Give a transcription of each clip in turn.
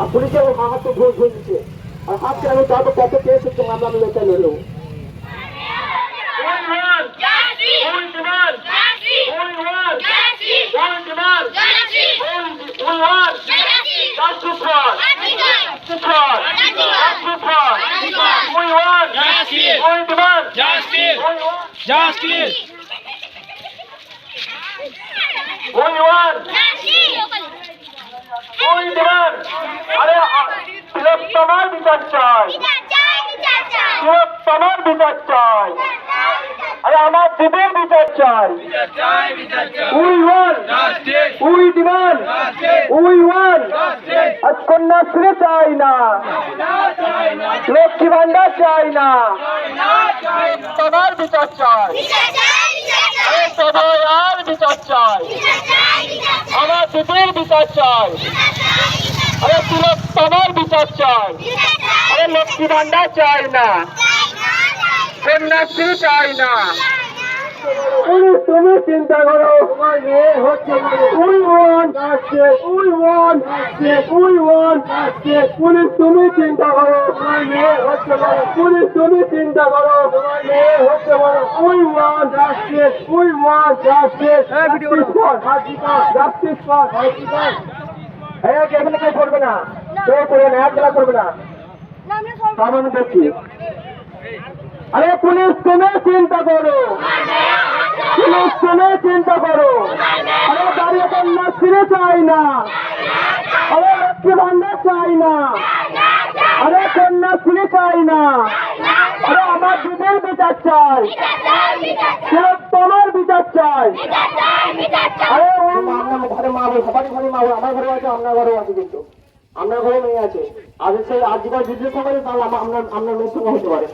আর পুলিশে ওর হাত তো ধরে দিচ্ছে আর কেন তারপর কত কেস হচ্ছে মামলা আমি লেখা one. Just to fraud. To fraud. Just to fraud. Only one. Justice. Only demand. Justice. Only demand. আরে তিলক তোমার বিচার চাই। তিলক তোমার বিচার চাই। আরে আমার দিদির বিচার চাই। We want. We Justice. We want. আজ কন্যাশ্রী চাই না। লক্ষ্মী ভান্ডার চাই না। তোমার বিচার চাই। আরে সবাই আর বিচার চাই। দিদির বিচার চাই। আরে তিলক তোমার বিচার চাই। আরে লক্ষ্মী ভান্ডার চাই না। কন্যাশ্রী চাই না। তুমি তুমি চিন্তা করো। তোমার মেয়ে হচ্ছে উই ওয়ান। আসছে উই ওয়ান। আসছে উই ওয়ান। আসছে পুলিশ তুমি চিন্তা করো। তোমার মেয়ে হচ্ছে পুলিশ তুমি চিন্তা করো। তোমার হ্যাঁ এখানে কেউ করবে না কেউ করবে না এক বেলা করবে না সামান্য দেখছি। আরে পুলিশ তুমি চিন্তা করো। পুলিশ তুমি চিন্তা করো। আরে দাঁড়িয়ে কন্যা ফিরে চাই না। আরে লক্ষ্মী ভান্ডার চাই না। আরে কন্যা ফিরে চাই না। দিদির বিচার চাই কেউ তোমার বিচার চাই আরে ঘরে মা বলে সবারই ঘরে মা আমার ঘরে আছে আপনার ঘরেও আছে কিন্তু আপনার ঘরে মেয়ে আছে আর সেই যুদ্ধের সময় তাহলে আপনার আপনার মেয়ের সঙ্গে হতে পারে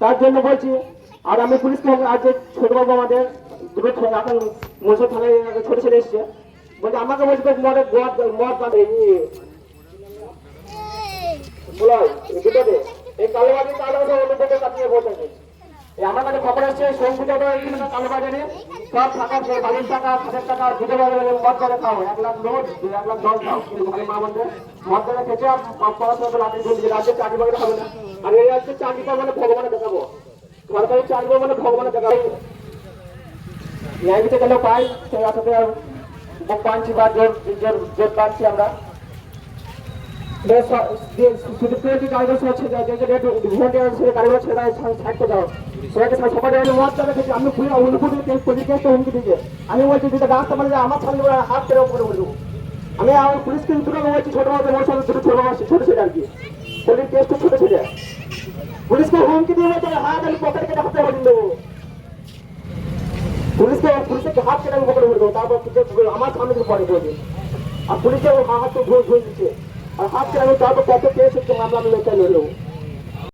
তার জন্য বলছি আর আমি পুলিশকে আজ যে ছোটবাবু আমাদের দুটো ছেলে এখন মশো থানায় ছোট ছেলে এসছে বলছে আমাকে বলছে তো মদের মদ মদ এই কালোবাজারি কালোবাজার অন্য দিকে কাটিয়ে বসেছে এই আমার কাছে খবর আসছে এখানে কালোবাজারে করে এক লাখ এক লাখ দশ খাও। করে খেতে আর ঢুকছে চাকরি বাকরি হবে না? আর এই রাজ্যে চাকরি মানে ভগবানে দেখাবো? সরকারি চাকরি মানে ভগবানে দেখাবো। ন্যায় বিচার গেলেও পাই, সেই বা জোর পাচ্ছি আমরা। শুধু পেয়েছি কাগজ হচ্ছে যে রেট ভোট সেটা কাগজ সেটা ছাড়তে দাও। সেটাকে সবাই মত দেবে থেকে আমি খুলে অনুভূতি কেস হুমকি দিকে আমি বলছি যেটা রাস্তা মানে আমার সামনে হাত করে উপরে বলব। আমি আমার পুলিশকে দুটো বলছি, ছোট মোর সঙ্গে দুটো ছোট ছোট ছেলে আর কি। পুলিশ কেসটা ছোট ছেলে। পুলিশকে হুমকি দিয়ে বলছে, হাত আমি পকেট কেটে হাতে বলে দেবো। পুলিশকে পুলিশকে হাত কেটে আমি পকেটে তারপর আমার সামনে পরে আর পুলিশকে হাত তো ধরে ধরে দিচ্ছে। আর হাত কেটে আমি তারপর কত